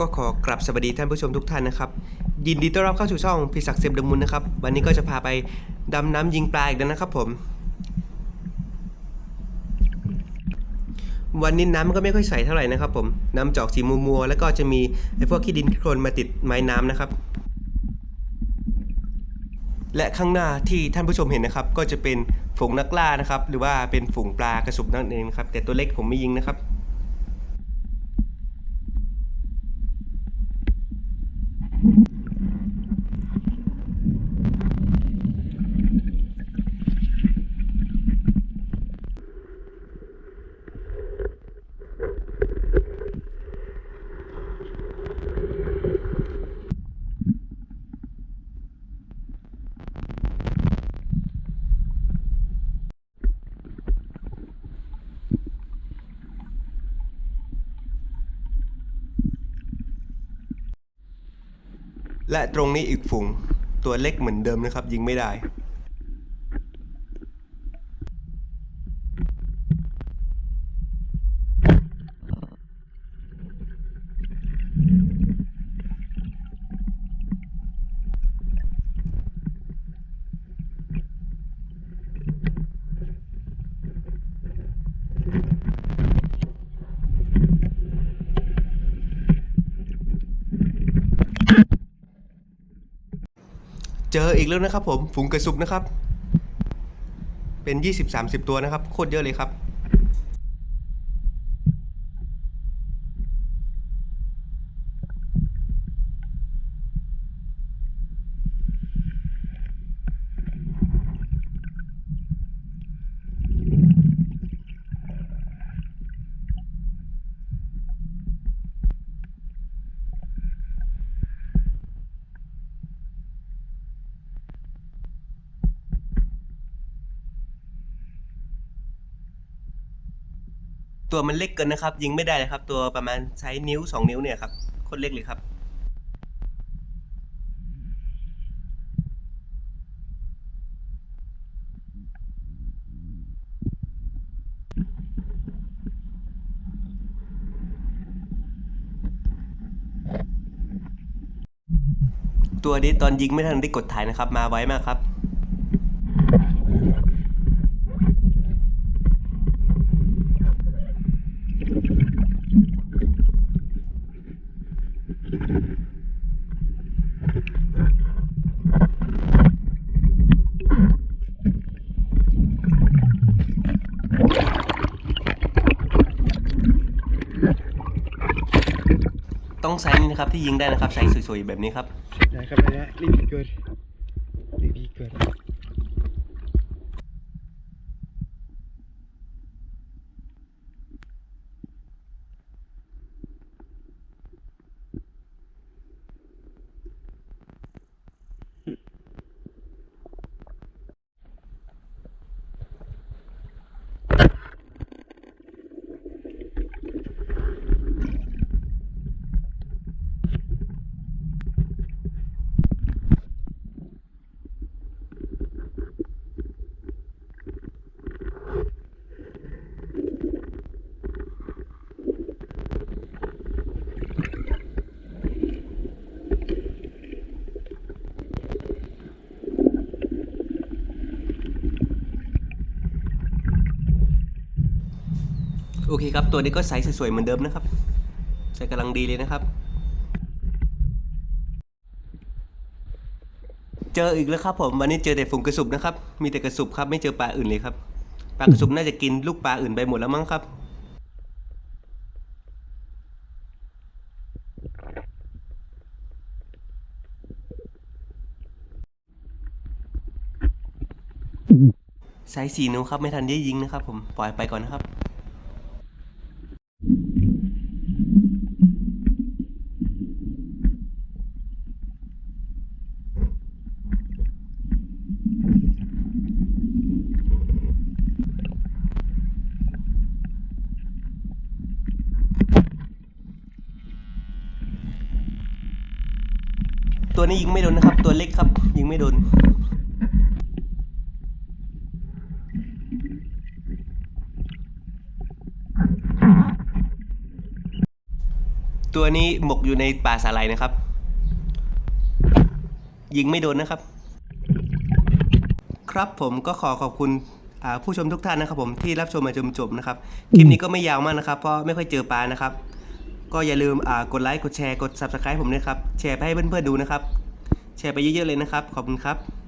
ก็ขอกลับสวัสดีท่านผู้ชมทุกท่านนะครับ ยินดีต้อนรับเข้าสู่ช่องพิศักดิ์เซฟเดมุนนะครับ วันนี้ก็จะพาไปดำน้ำยิงปลาอีกแล้วนะครับผม วันนี้น้ำมันก็ไม่ค่อยใสเท่าไหร่นะครับ ผมน้ำจอกสีมัวๆแล้วก็จะมีไอ้พวกขี้ดินขี้โคลนมาติดไม้น้ำนะครับ และข้างหน้าที่ท่านผู้ชมเห็นนะครับ ก็จะเป็นฝูงนักล่านะครับ หรือว่าเป็นฝูงปลากระสุบนั่นเองครับแต่ตัวเล็กผมไม่ยิงนะครับ Mm-hmm. และตรงนี้อีกฝูงตัวเล็กเหมือนเดิมนะครับ ยิงไม่ได้ เจออีกแล้วนะครับผม ฝูงกระสุกนะครับ เป็น 20-30 ตัวนะครับ โคตรเยอะเลยครับ ตัวมันเล็กเกินนะครับ ยิงไม่ได้เลยครับ ตัวประมาณใช้นิ้ว 2 นิ้วเนี่ยครับโคตรเล็กเลยครับตัวนี้ตอนยิงไม่ทันได้กดถ่ายนะครับ มาไวมากครับ ต้องไซส์นี้นะครับที่ยิงได้นะครับไซส์สวยๆแบบนี้ครับนะครับนะฮะรีบเกิดรีบเกิด โอเคครับ ตัวนี้ก็ไซส์สวยๆเหมือนเดิมนะครับ ใส่กำลังดีเลยนะครับ เจออีกแล้วครับผม วันนี้เจอแต่ฝูงกระสุบนะครับ มีแต่กระสุบครับ ไม่เจอปลาอื่นเลยครับ ปลากระสุบน่าจะกินลูกปลาอื่นไปหมดแล้วมั้งครับ ไซส์สี่นิ้วครับ ไม่ทันได้ยิงนะครับผม ปล่อยไปก่อนนะครับ ตัวนี้ยิงไม่โดนนะครับ ตัวเล็กครับ ยิงไม่โดน ตัวนี้หมกอยู่ในป่าสาหร่ายนะครับ ยิงไม่โดนนะครับ ครับผมก็ขอขอบคุณผู้ชมทุกท่านนะครับผมที่รับชมมาจนจบนะครับ คลิปนี้ก็ไม่ยาวมากนะครับ เพราะไม่ค่อยเจอปลานะครับ ก็อย่าลืมอ่ากดไลค์กดแชร์กด subscribe ผมด้วยครับ แชร์ไปให้เพื่อนๆดูนะครับ แชร์ไปเยอะๆเลยนะครับ ขอบคุณครับ